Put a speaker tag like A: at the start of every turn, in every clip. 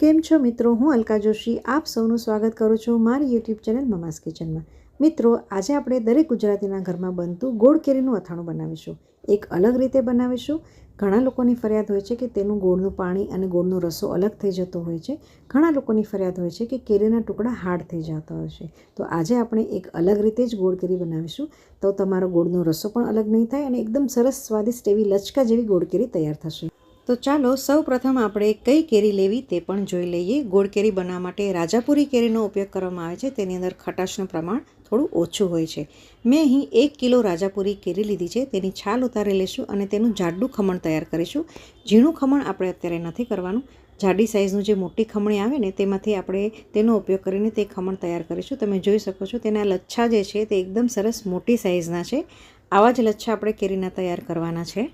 A: કેમ છો મિત્રો? હું અલકા જોશી. આપ સૌનું સ્વાગત કરું છું મારી યુટ્યુબ ચેનલ મમાસ કિચનમાં. મિત્રો, આજે આપણે દરેક ગુજરાતીના ઘરમાં બનતું ગોળ કેરીનું અથાણું બનાવીશું. એક અલગ રીતે બનાવીશું. ઘણા લોકોની ફરિયાદ હોય છે કે તેનું ગોળનું પાણી અને ગોળનો રસો અલગ થઈ જતો હોય છે. ઘણા લોકોની ફરિયાદ હોય છે કે કેરીના ટુકડા હાર્ડ થઈ જતા હોય છે. તો આજે આપણે એક અલગ રીતે જ ગોળ કેરી બનાવીશું. તો તમારો ગોળનો રસો પણ અલગ નહીં થાય અને એકદમ સરસ સ્વાદિષ્ટ એવી લચકા જેવી ગોળ કેરી તૈયાર થશે. તો ચાલો સૌ પ્રથમ આપણે કઈ કેરી લેવી તે પણ જોઈ લઈએ. ગોળ કેરી બનાવવા માટે રાજાપુરી કેરીનો ઉપયોગ કરવામાં આવે છે. તેની અંદર ખટાશનું પ્રમાણ થોડું ઓછું હોય છે. મેં અહીં એક કિલો રાજાપુરી કેરી લીધી છે. તેની છાલ ઉતારી લઈશું અને તેનું જાડું ખમણ તૈયાર કરીશું. ઝીણું ખમણ આપણે અત્યારે નથી કરવાનું. જાડી સાઇઝનું જે મોટી ખમણી આવે ને તેમાંથી આપણે તેનો ઉપયોગ કરીને તે ખમણ તૈયાર કરીશું. તમે જોઈ શકો છો તેના લચ્છા જે છે તે એકદમ સરસ મોટી સાઇઝના છે. આવા જ લચ્છા આપણે કેરીના તૈયાર કરવાના છે.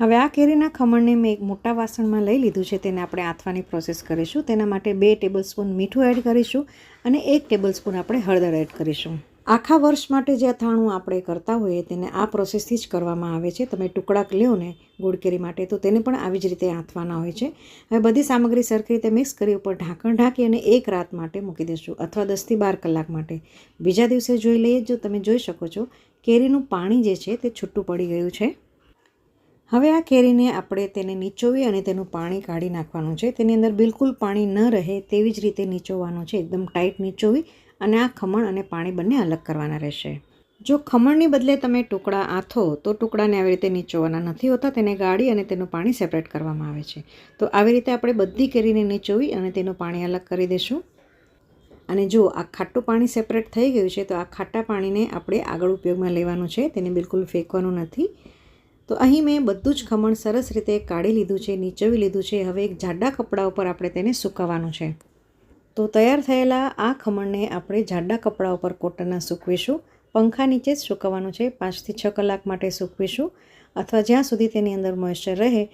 A: હવે આ કેરીના ખમણને મેં એક મોટા વાસણમાં લઈ લીધું છે, તેને આપણે આથવાની પ્રોસેસ કરીશું. તેના માટે બે ટેબલ સ્પૂન મીઠું એડ કરીશું અને એક ટેબલ સ્પૂન આપણે હળદર એડ કરીશું. આખા વર્ષ માટે જે અથાણું આપણે કરતા હોઈએ તેને આ પ્રોસેસથી જ કરવામાં આવે છે. તમે ટુકડા લ્યો ને ગોળ કેરી માટે, તો તેને પણ આવી જ રીતે આથવાના હોય છે. હવે બધી સામગ્રી સરખી રીતે મિક્સ કરી ઉપર ઢાંકણ ઢાંકી અને એક રાત માટે મૂકી દઈશું અથવા દસથી બાર કલાક માટે. બીજા દિવસે જોઈ લઈએ, જો તમે જોઈ શકો છો, કેરીનું પાણી જે છે તે છૂટું પડી ગયું છે. હવે આ કેરીને આપણે તેને નીચોવી અને તેનું પાણી કાઢી નાખવાનું છે. તેની અંદર બિલકુલ પાણી ન રહે તેવી જ રીતે નીચોવાનું છે. એકદમ ટાઈટ નીચોવી અને આ ખમણ અને પાણી બંને અલગ કરવાના રહેશે. જો ખમણની બદલે તમે ટુકડા આથો, તો ટુકડાને આવી રીતે નીચોવાના નથી હોતા. તેને ગાળી અને તેનું પાણી સેપરેટ કરવામાં આવે છે. તો આવી રીતે આપણે બધી કેરીને નીચોવી અને તેનું પાણી અલગ કરી દઈશું અને જો આ ખાટું પાણી સેપરેટ થઈ ગયું છે, તો આ ખાટા પાણીને આપણે આગળ ઉપયોગમાં લેવાનું છે. તેને બિલકુલ ફેંકવાનું નથી. તો અહીં મેં બધું જ ખમણ સરસ રીતે કાઢી લીધું છે, નીચવી લીધું છે. હવે એક જાડા કપડા ઉપર આપણે તેને સૂકવવાનું છે. તો તૈયાર થયેલા આ ખમણને આપણે જાડા કપડા ઉપર કોટનના સૂકવીશું. પંખા નીચે જ સૂકવવાનું છે. પાંચથી છ કલાક માટે સૂકવીશું. અથવા જ્યાં સુધી તેની અંદર મોઇશ્ચર રહે,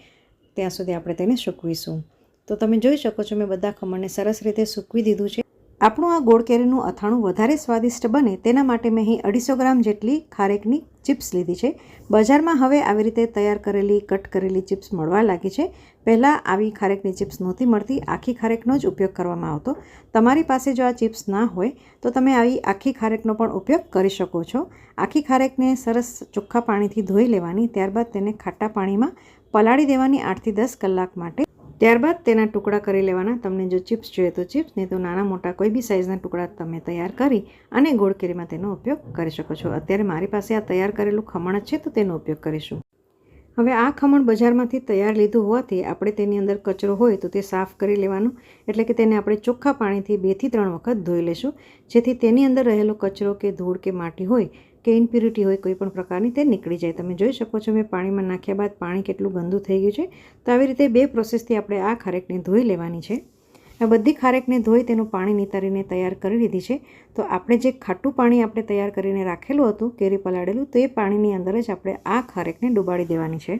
A: ત્યાં સુધી આપણે તેને સૂકવીશું. તો તમે જોઈ શકો છો, મેં બધા ખમણને સરસ રીતે સૂકવી દીધું છે. આપણું આ ગોળ કેરીનું અથાણું વધારે સ્વાદિષ્ટ બને તેના માટે મેં અહીં અઢીસો ગ્રામ જેટલી ખારેકની ચિપ્સ લીધી છે. બજારમાં હવે આવી રીતે તૈયાર કરેલી, કટ કરેલી ચિપ્સ મળવા લાગી છે. પહેલાં આવી ખારેકની ચિપ્સ નહોતી મળતી. આખી ખારેકનો જ ઉપયોગ કરવામાં આવતો. તમારી પાસે જો આ ચિપ્સ ના હોય, તો તમે આવી આખી ખારેકનો પણ ઉપયોગ કરી શકો છો. આખી ખારેકને સરસ ચોખ્ખા પાણીથી ધોઈ લેવાની, ત્યારબાદ તેને ખાટા પાણીમાં પલાળી દેવાની આઠથી દસ કલાક માટે ત્યારબાદ તેના ટુકડા કરી લેવાના. તમને જો ચિપ્સ જોઈએ તો ચિપ્સ, નહીં તો નાના મોટા કોઈ બી સાઇઝના ટુકડા તમે તૈયાર કરી અને ગોળ કેરીમાં તેનો ઉપયોગ કરી શકો છો. અત્યારે મારી પાસે આ તૈયાર કરેલું ખમણ છે, તો તેનો ઉપયોગ કરીશું. હવે આ ખમણ બજારમાંથી તૈયાર લીધું હોવાથી આપણે તેની અંદર કચરો હોય તો તે સાફ કરી લેવાનું. એટલે કે તેને આપણે ચોખ્ખા પાણીથી બેથી ત્રણ વખત ધોઈ લેશું. જેથી તેની અંદર રહેલો કચરો કે ધૂળ કે માટી હોય કે ઇમ્પ્યુરિટી હોય કોઈ પણ પ્રકારની તે નીકળી જાય. તમે જોઈ શકો છો મેં પાણીમાં નાખ્યા બાદ પાણી કેટલું ગંદુ થઈ ગયું છે. તો આવી રીતે બે પ્રોસેસથી આપણે આ ખારેકને ધોઈ લેવાની છે. આ બધી ખારેકને ધોઈ તેનું પાણી નિતારીને તૈયાર કરી લીધી છે. તો આપણે જે ખાટું પાણી આપણે તૈયાર કરીને રાખેલું હતું, કેરી પલાળેલું, તો એ પાણીની અંદર જ આપણે આ ખારેકને ડુબાડી દેવાની છે.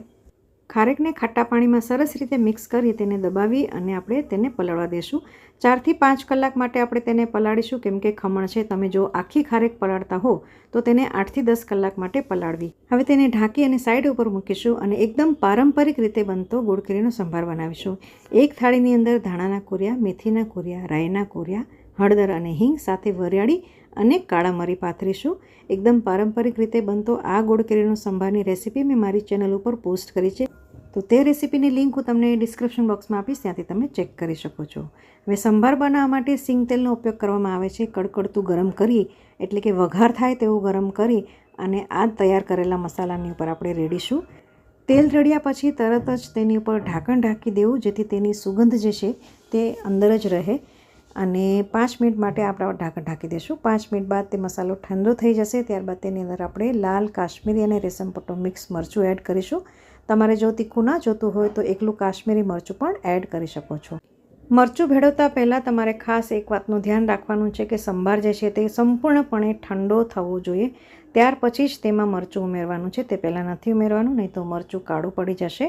A: ખારેકને ખાટા પાણીમાં સરસ રીતે મિક્સ કરી તેને દબાવી અને આપણે તેને પલાળવા દઈશું ચારથી પાંચ કલાક માટે આપણે તેને પલાળીશું. કેમ કે ખમણ છે, તમે જો આખી ખારેક પલાળતા હો, તો તેને આઠથી દસ કલાક માટે પલાળવી. હવે તેને ઢાંકી અને સાઈડ ઉપર મૂકીશું અને એકદમ પારંપરિક રીતે બનતો ગુડકરીનો સંભાર બનાવીશું. એક થાળીની અંદર ધાણાના કોરિયા, મેથીના કોરિયા રાયના કોરિયા હળદર અને હિંગ સાથે વરિયાળી અને કાળા મરી પાથરીશું. એકદમ પારંપરિક રીતે બનતો આ ગોળ કેરીનો સંભારની રેસીપી મેં મારી ચેનલ ઉપર પોસ્ટ કરી છે. તો તે રેસીપીની લિંક હું તમને ડિસ્ક્રિપ્શન બોક્સમાં આપીશ, ત્યાંથી તમે ચેક કરી શકો છો. હવે સંભાર બનાવવા માટે સિંગ તેલનો ઉપયોગ કરવામાં આવે છે. કડકડતું ગરમ કરી, એટલે કે વઘાર થાય તેવું ગરમ કરી અને આ તૈયાર કરેલા મસાલાની ઉપર આપણે રેડીશું. તેલ રેડ્યા પછી તરત જ તેની ઉપર ઢાંકણ ઢાંકી દેવું, જેથી તેની સુગંધ જે છે તે અંદર જ રહે. અને પાંચ મિનિટ માટે આપણે ઢાંકણ ઢાંકી દઈશું. પાંચ મિનિટ બાદ તે મસાલો ઠંડો થઈ જશે, ત્યારબાદ તેની અંદર આપણે લાલ કાશ્મીરી અને રેશમ પટ્ટો મિક્સ મરચું એડ કરીશું. તમારે જો તીખું ના જોતું હોય તો એકલું કાશ્મીરી મરચું પણ એડ કરી શકો છો. મરચું ભેળવતા પહેલાં તમારે ખાસ એક વાતનું ધ્યાન રાખવાનું છે કે સંભાર જે છે તે સંપૂર્ણપણે ઠંડો થવો જોઈએ. ત્યાર પછી જ તેમાં મરચું ઉમેરવાનું છે. તે પહેલાં નથી ઉમેરવાનું, નહીં તો મરચું કાળું પડી જશે.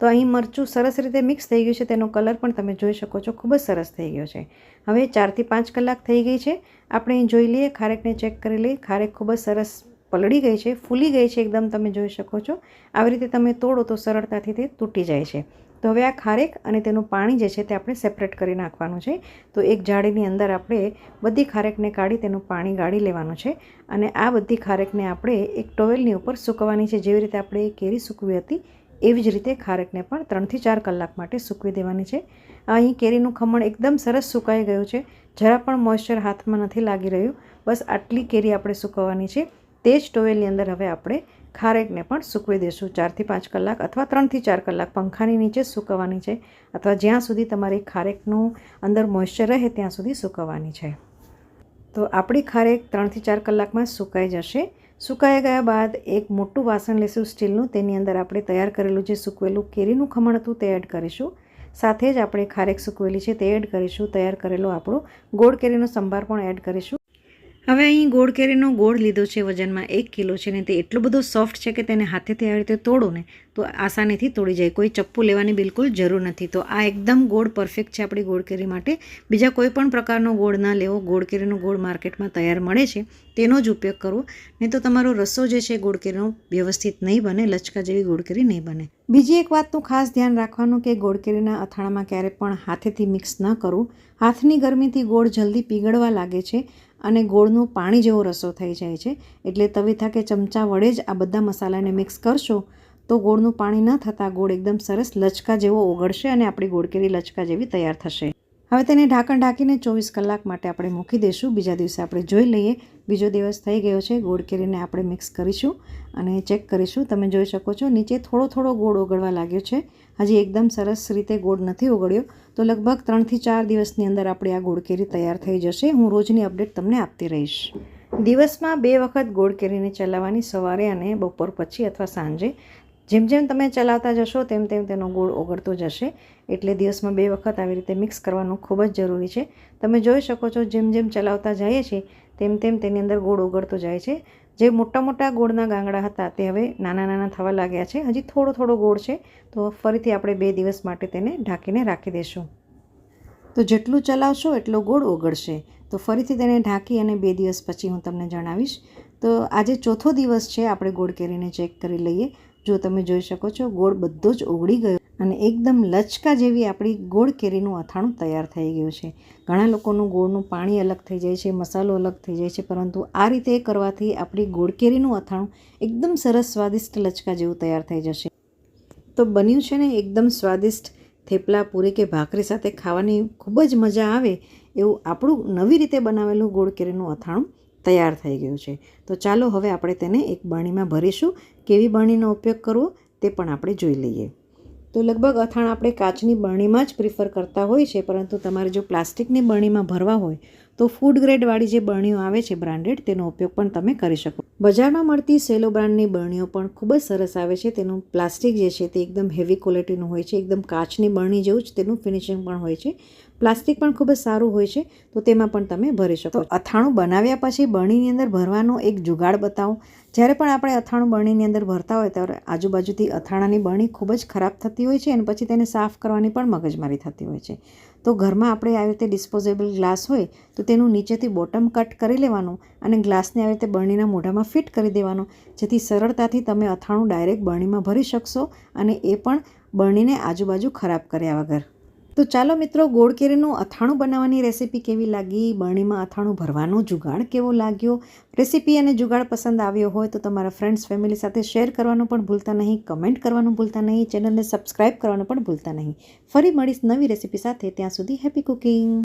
A: તો અહીં મરચું સરસ રીતે મિક્સ થઈ ગયું છે, તેનો કલર પણ તમે જોઈ શકો છો, ખૂબ જ સરસ થઈ ગયો છે. હવે ચારથી પાંચ કલાક થઈ ગઈ છે. આપણે અહીં જોઈ લઈએ, ખારેકને ચેક કરી લઈએ. ખારેક ખૂબ જ સરસ પલળી ગઈ છે, ફૂલી ગઈ છે એકદમ તમે જોઈ શકો છો. આવી રીતે તમે તોડો તો સરળતાથી તે તૂટી જાય છે. તો હવે આ ખારેક અને તેનું પાણી જે છે તે આપણે સેપરેટ કરી નાખવાનું છે. તો એક જાળીની અંદર આપણે બધી ખારેકને કાઢી તેનું પાણી ગાળી લેવાનું છે અને આ બધી ખારેકને આપણે એક ટોવેલની ઉપર સૂકવવાની છે. જેવી રીતે આપણે કેરી સૂકવી હતી એવી જ રીતે ખારેકને પણ ત્રણથી ચાર કલાક માટે સૂકવી દેવાની છે. અહીં કેરીનું ખમણ એકદમ સરસ સુકાઈ ગયું છે. જરા પણ મોઇશ્ચર હાથમાં નથી લાગી રહ્યું. બસ આટલી કેરી આપણે સૂકવવાની છે. તે જ ટોવેલની અંદર હવે આપણે ખારેકને પણ સૂકવી દઈશું. ચારથી પાંચ કલાક અથવા ત્રણથી ચાર કલાક પંખાની નીચે સૂકવવાની છે અથવા જ્યાં સુધી તમારી ખારેકનું અંદર મોઇશ્ચર રહે ત્યાં સુધી સૂકવવાની છે. તો આપણી ખારેક ત્રણથી ચાર કલાકમાં સુકાઈ જશે. સુકાઈ ગયા બાદ એક મોટું વાસણ લેશું સ્ટીલનું. તેની અંદર આપણે તૈયાર કરેલું જે સૂકવેલું કેરીનું ખમણ હતું તે એડ કરીશું. સાથે જ આપણે ખારેક સૂકવેલી છે તે એડ કરીશું. તૈયાર કરેલો આપણો ગોળ કેરીનો સંભાર પણ એડ કરીશું. હવે અહીં ગોળ કેરીનો ગોળ લીધો છે, વજનમાં એક કિલો છે ને તે એટલો બધો સોફ્ટ છે કે તેને હાથેથી આવી રીતે તોડો ને તો આસાનીથી તોડી જાય. કોઈ ચપ્પુ લેવાની બિલકુલ જરૂર નથી. તો આ એકદમ ગોળ પરફેક્ટ છે આપણી ગોળ કેરી માટે. બીજા કોઈ પણ પ્રકારનો ગોળ ના લેવો, ગોળ કેરીનો ગોળ માર્કેટમાં તૈયાર મળે છે, તેનો જ ઉપયોગ કરવો. નહીં તો તમારો રસો જે છે ગોળ કેરીનો વ્યવસ્થિત નહીં બને, લચકા જેવી ગોળ કેરી નહીં બને. બીજી એક વાતનું ખાસ ધ્યાન રાખવાનું કે ગોળ કેરીના અથાણામાં ક્યારેય પણ હાથેથી મિક્સ ન કરવું. હાથની ગરમીથી ગોળ જલ્દી પીગળવા લાગે છે. અને ગોળનું પાણી જેવો રસો થઈ જાય છે. એટલે તવીથા કે ચમચા વડે જ આ બધા મસાલાને મિક્સ કરશો, તો ગોળનું પાણી ન થતાં ગોળ એકદમ સરસ લચકા જેવો ઓગળશે અને આપણી ગોળ કેરી લચકા જેવી તૈયાર થશે. હવે તેને ઢાંકણ ઢાંકીને ચોવીસ કલાક માટે આપણે મૂકી દઈશું. બીજા દિવસે આપણે જોઈ લઈએ. બીજો દિવસ થઈ ગયો છે. ગોળ કેરીને આપણે મિક્સ કરીશું અને ચેક કરીશું. તમે જોઈ શકો છો, નીચે થોડો થોડો ગોળ ઓગળવા લાગ્યો છે. હજી એકદમ સરસ રીતે ગોળ નથી ઓગળ્યો. તો લગભગ ત્રણથી ચાર દિવસની અંદર આપણે આ ગોળ કેરી તૈયાર થઈ જશે. હું રોજની અપડેટ તમને આપતી રહીશ. દિવસમાં બે વખત ગોળ કેરીને ચલાવવાની સવારે અને બપોર પછી અથવા સાંજે. જેમ જેમ તમે ચલાવતા જશો તેમ તેમ તેનો ગોળ ઓગળતો જશે. એટલે દિવસમાં બે વખત આવી રીતે મિક્સ કરવાનું ખૂબ જ જરૂરી છે. તમે જોઈ શકો છો જેમ જેમ ચલાવતા જઈએ છીએ તેમ તેમ તેની અંદર ગોળ ઓગળતો જાય છે. જે મોટા મોટા ગોળના ગાંગડા હતા તે હવે નાના નાના થવા લાગ્યા છે. હજી થોડો થોડો ગોળ છે. તો ફરીથી આપણે બે દિવસ માટે તેને ઢાંકીને રાખી દઈશું. તો જેટલું ચલાવશો એટલો ગોળ ઓગળશે. તો ફરીથી તેને ઢાંકી અને બે દિવસ પછી હું તમને જણાવીશ. તો આજે ચોથો દિવસ છે. આપણે ગોળ કેરીને ચેક કરી લઈએ. જો તમે જોઈ શકો છો, ગોળ બધો જ ઓગળી ગયો અને એકદમ લચકા જેવી આપણી ગોળ કેરીનું અથાણું તૈયાર થઈ ગયું છે. ઘણા લોકોનું ગોળનું પાણી અલગ થઈ જાય છે, મસાલો અલગ થઈ જાય છે, પરંતુ આ રીતે કરવાથી આપણી ગોળ કેરીનું અથાણું એકદમ સરસ સ્વાદિષ્ટ લચકા જેવું તૈયાર થઈ જશે. તો બન્યું છે ને એકદમ સ્વાદિષ્ટ થેપલા પૂરી કે ભાખરી સાથે ખાવાની ખૂબ જ મજા આવે એવું આપણું નવી રીતે બનાવેલું ગોળ કેરીનું અથાણું તૈયાર થઈ ગયું છે. તો ચાલો હવે આપણે તેને એક બરણીમાં ભરીશું. કેવી બરણીનો ઉપયોગ કરવો તે પણ આપણે જોઈ લઈએ. તો લગભગ અથાણ આપણે કાચની બરણીમાં જ પ્રિફર કરતા હોય છે, પરંતુ તમારે જો પ્લાસ્ટિકની બરણીમાં ભરવા હોય, તો ફૂડ ગ્રેડવાળી જે બરણીઓ આવે છે બ્રાન્ડેડ તેનો ઉપયોગ પણ તમે કરી શકો. બજારમાં મળતી સેલો બ્રાન્ડની બરણીઓ પણ ખૂબ જ સરસ આવે છે. તેનું પ્લાસ્ટિક જે છે તે એકદમ હેવી ક્વોલિટીનું હોય છે. એકદમ કાચની બરણી જેવું જ તેનું ફિનિશિંગ પણ હોય છે. પ્લાસ્ટિક પણ ખૂબ જ સારું હોય છે તો તેમાં પણ તમે ભરી શકો અથાણું બનાવ્યા પછી બરણીની અંદર ભરવાનો એક જુગાડ બતાવો. જ્યારે પણ આપણે અથાણું બરણીની અંદર ભરતા હોય ત્યારે આજુબાજુથી અથાણાની બરણી ખૂબ જ ખરાબ થતી હોય છે અને પછી તેને સાફ કરવાની પણ મગજમારી થતી હોય છે. તો ઘરમાં આપણે આવી રીતે ડિસ્પોઝેબલ ગ્લાસ હોય તો તેનું નીચેથી બોટમ કટ કરી લેવાનું અને ગ્લાસને આવી રીતે બરણીના મોઢામાં ફિટ કરી દેવાનો જેથી સરળતાથી તમે અથાણું ડાયરેક્ટ બરણીમાં ભરી શકશો અને એ પણ બરણીને આજુબાજુ ખરાબ કર્યા વગર. તો ચાલો મિત્રો ગોળ કેરીનું અથાણું બનાવવાની રેસીપી કેવી લાગી? બરણીમાં અથાણું ભરવાનો જુગાડ કેવો લાગ્યો? રેસીપી અને જુગાડ પસંદ આવ્યો હોય તો તમારા ફ્રેન્ડ્સ ફેમિલી સાથે શેર કરવાનું પણ ભૂલતા નહીં કમેન્ટ કરવાનું ભૂલતા નહીં ચેનલને સબસ્ક્રાઈબ કરવાનું પણ ભૂલતા નહીં. ફરી મળીશ નવી રેસીપી સાથે. ત્યાં સુધી હેપી કુકિંગ